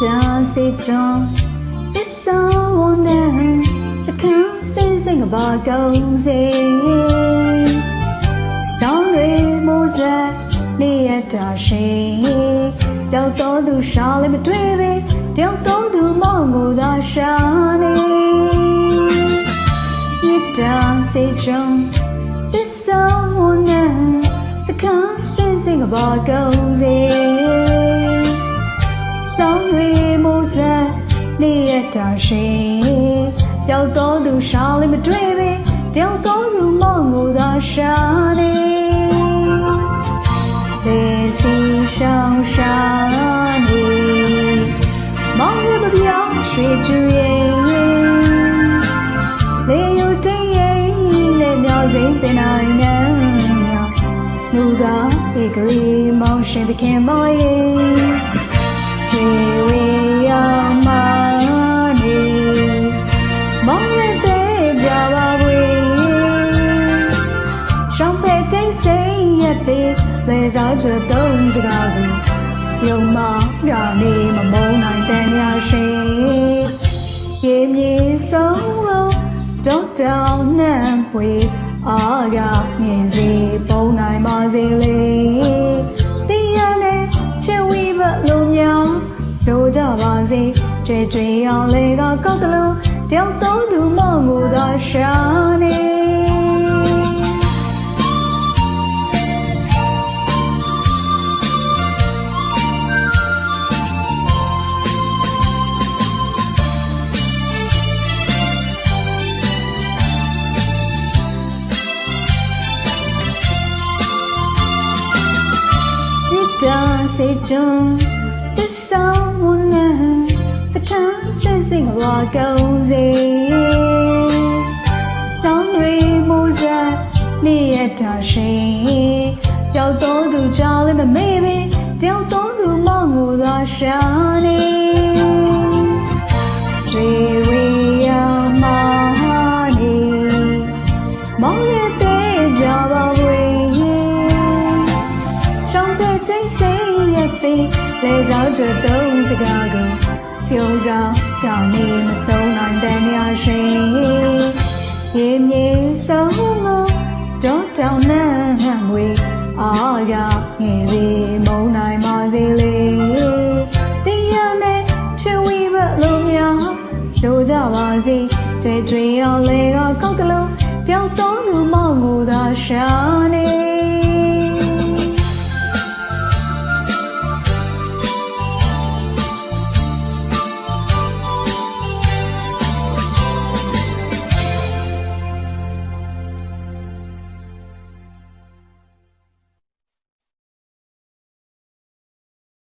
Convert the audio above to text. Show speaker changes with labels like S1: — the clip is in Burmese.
S1: တွန်းသစ္စာဝန်နဲ့စကန်းစင်စင်ကဘာကုန်းစေတောင်းရီမိုးစက်နေရတာရှိတောက်တော်သူရှာလည်းမတွေ့ပဲ နေရတာရှိပျောက်တော်သူရှောင်းလေးမတွေ့ပဲတယောက်တော်သူမောင်ကိုသာရှာနေသေစီရှောင်းရှာနေမောင်ရမပြောင်းရွှေကျူရဲ့လေယူတိတ်ရဲ့လက်မြောက်စိမ့်တင်နိုင်နေမူသာဧကရီမောင်ရှင်သခင်မောင်ရဲ့ တ်ရဲ့သေးလေစားကြသုံးစကားကိုယုံမရာနေမမုန်းနိုင်တဲ့ညာရှိရေမြေဆုံးလို့တော့တောင်းနှံပွေအားရမြင်စီပုံနိုင်ပါစေလေတင်းရနဲ့ချွေဝီဘလုံးများဆိုကြပါစေကြွေကြွေအောင်လေကကောက်တလို့တယောက်သုံးသူမောင်ကိုသာရှာနေ စေချွန်းတဆောင်းဝန်နဲ့စခန်းစင်စင်ဝါကုံစေဆောင်းရီမိုးကြနေရတာရှင်ရောက်တော်သူကြောင့်လည်းမမေ့ပဲတောက်တော်သူမောင်ကိုသာရှာနေ လေကြောက်တဲ့သုံးစကားကိုပြုံးကြောင်းကြောင်နေမဆုံးနိုင်တဲ့နေရာရှိရေမြေဆုံးလို့တော့တောင်းနှံ့ငွေအားရငယ်လေးမုံနိုင်ပါစေလေတရားနဲ့ချွေဝီဘလုံးများဆိုကြပါစေတွေ့တွေ့အောင်လေတော့ကောက်ကလေးတောက်တော်လူမောင်ကိုသာရှာ